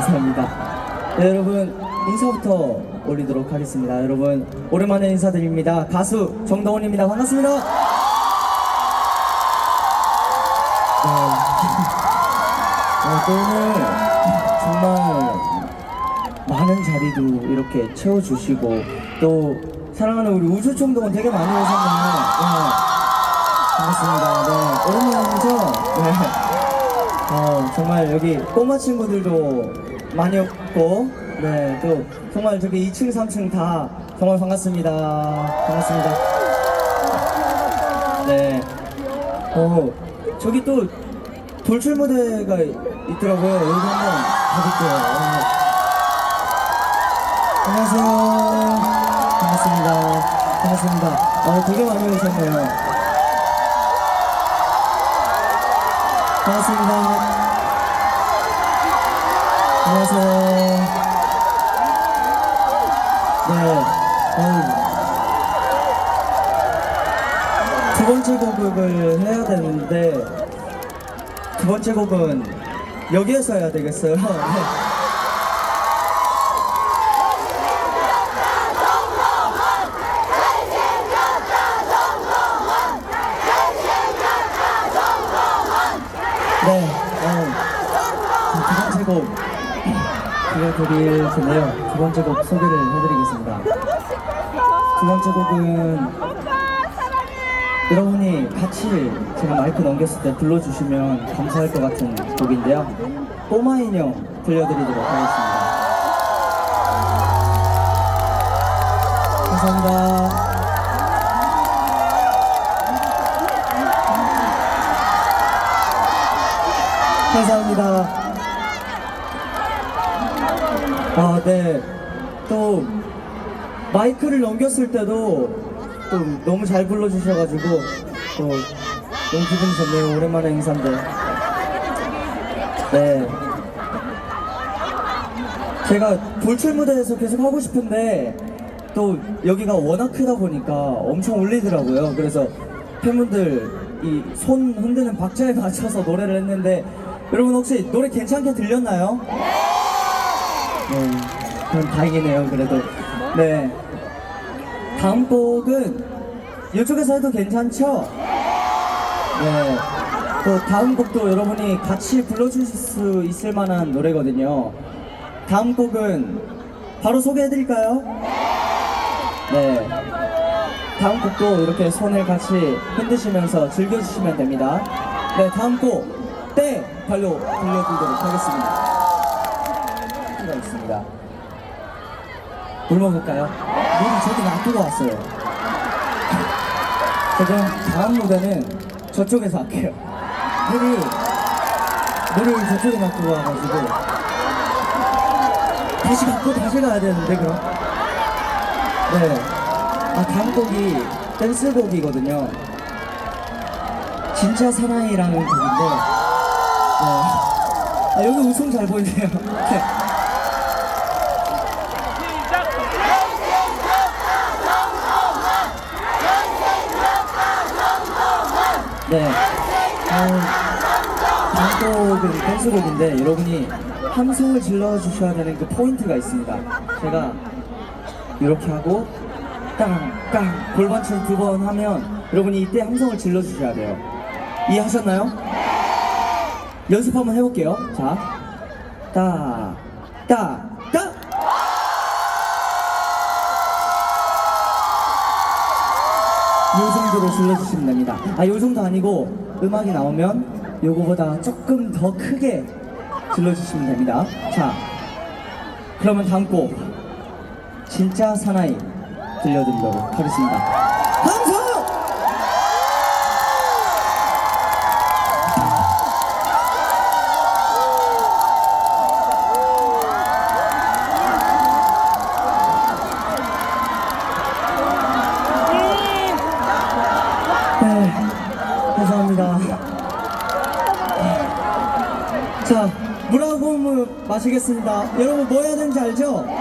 감사합니다. 네, 여러분 인사부터 올리도록 하겠습니다. 여러분 오랜만에 인사드립니다. 가수 정동원입니다. 반갑습니다. 네. 어, 또 오늘 정말 많은 자리도 이렇게 채워주시고 또 사랑하는 우리 우주총동원 되게 많이 오셨네요. 네. 반갑습니다. 네, 오랜만이죠? 네. 어, 정말 여기 꼬마 친구들도 많이 없고, 네, 또 정말 저기 2층, 3층 다 정말 반갑습니다. 반갑습니다. 네. 어, 저기 또 돌출 무대가 있더라고요. 여기 한번 가볼게요. 어. 안녕하세요. 반갑습니다. 반갑습니다. 어, 되게 많이 오셨네요. 반갑습니다. 안녕하세요. 네. 어우. 두 번째 곡을 해야 되는데 두 번째 곡은 여기에서 해야 되겠어요. 네. 네, 어, 두 번째 곡 들려드릴 텐데요. 두 번째 곡 소개를 해드리겠습니다. 두 번째 곡은 여러분이 같이 제가 마이크 넘겼을 때 불러주시면 감사할 것 같은 곡인데요. 꼬마 인형 들려드리도록 하겠습니다. 감사합니다. 감사합니다. 아, 네. 또 마이크를 넘겼을 때도 또 너무 잘 불러주셔가지고 또 너무 기분이 좋네요. 오랜만에 행사인데. 네. 제가 돌출 무대에서 계속 하고 싶은데 또 여기가 워낙 크다 보니까 엄청 울리더라고요. 그래서 팬분들 이 손 흔드는 박자에 맞춰서 노래를 했는데 여러분 혹시 노래 괜찮게 들렸나요? 네, 그럼 다행이네요. 그래도 네. 다음 곡은 이쪽에서 해도 괜찮죠? 네. 또 다음 곡도 여러분이 같이 불러주실 수 있을 만한 노래거든요. 다음 곡은 바로 소개해드릴까요? 네. 다음 곡도 이렇게 손을 같이 흔드시면서 즐겨주시면 됩니다. 네, 다음 곡, 때! 발로 들려드리도록 하겠습니다. 가 있습니다. 물 먹을까요? 물이 저기 놔두고 왔어요. 그럼 다음 무대는 저쪽에서 할게요. 물을, 물을 저쪽에 놔두고 와가지고 다시 갖고 다시 가야 되는데 그럼? 네. 아 다음 곡이 댄스곡이거든요. 진짜 사나이라는 곡인데 네. 아 여기 웃음 잘 보이네요. 네. 네. 어, 다음 곡은 댄스곡인데 여러분이 함성을 질러주셔야 되는 그 포인트가 있습니다. 제가 이렇게 하고 땅땅 골반처럼 두번 하면 여러분이 이때 함성을 질러주셔야 돼요. 이해하셨나요? 연습 한번 해볼게요. 자, 따, 따, 따. 요 정도로 질러주시면 됩니다. 아, 요 정도 아니고 음악이 나오면 요거보다 조금 더 크게 질러주시면 됩니다. 자, 그러면 다음 곡 진짜 사나이 들려드리도록 하겠습니다. 함성! 마시겠습니다. 여러분 뭐 해야 되는지 알죠? 네.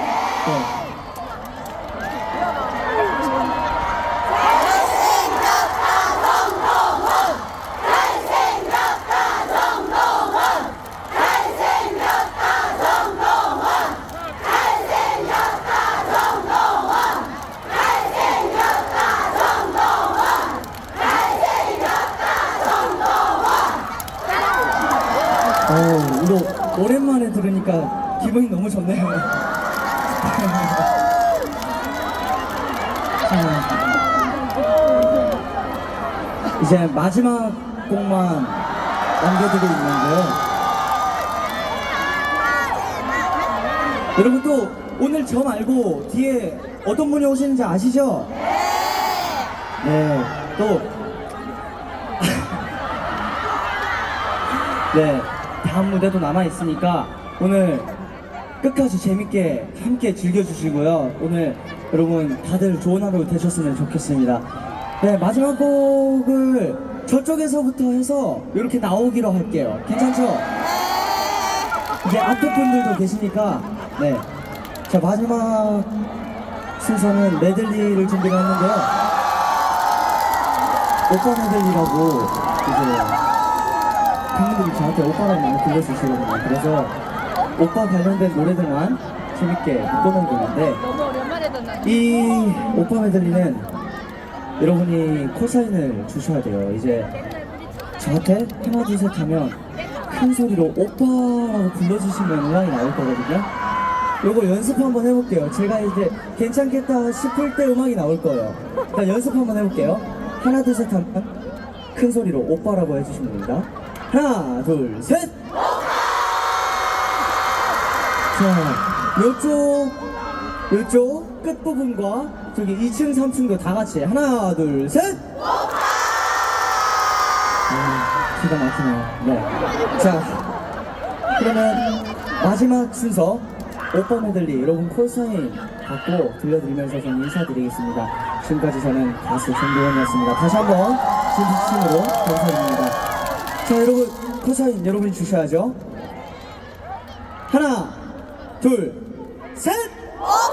어, 이거 오랜만에 들으니까 기분이 너무 좋네요. 자, 이제 마지막 곡만 남겨두고 있는데요. 여러분 또 오늘 저 말고 뒤에 어떤 분이 오시는지 아시죠? 네, 또 네, 다음 무대도 남아 있으니까 오늘 끝까지 재밌게 함께 즐겨주시고요. 오늘 여러분 다들 좋은 하루 되셨으면 좋겠습니다. 네, 마지막 곡을 저쪽에서부터 해서 이렇게 나오기로 할게요. 괜찮죠? 이제 앞에 분들도 계시니까 네. 자, 마지막 순서는 메들리를 준비를 했는데요. 오빠 메들리라고 이제 팬분들이 저한테 오빠라고 많이 불러주시거든요. 그래서 오빠 관련된 노래들만 재밌게 묶어놓은 건데 너무 오랜만에 듣는 이 오빠 메들리는 여러분이 코사인을 주셔야 돼요. 이제 저한테 하나 둘 셋 하면 큰 소리로 오빠라고 불러주시면 음악이 나올 거거든요. 요거 연습 한번 해볼게요. 제가 이제 괜찮겠다 싶을 때 음악이 나올 거예요. 일단 연습 한번 해볼게요. 하나 둘 셋 하면 큰 소리로 오빠라고 해주시면 됩니다. 하나 둘 셋. 자, 요쪽 요쪽 끝 부분과 저기 2층 3층도 다 같이 하나 둘 셋. 아, 기가 막히네요. 네. 자, 그러면 마지막 순서 오빠 메들리 여러분 콜사인 받고 들려드리면서 저는 인사드리겠습니다. 지금까지 저는 가수 전도원이었습니다. 다시 한번 진심으로 감사드립니다. 자 여러분 커사인 여러분이 주셔야죠. 하나 둘셋! 어?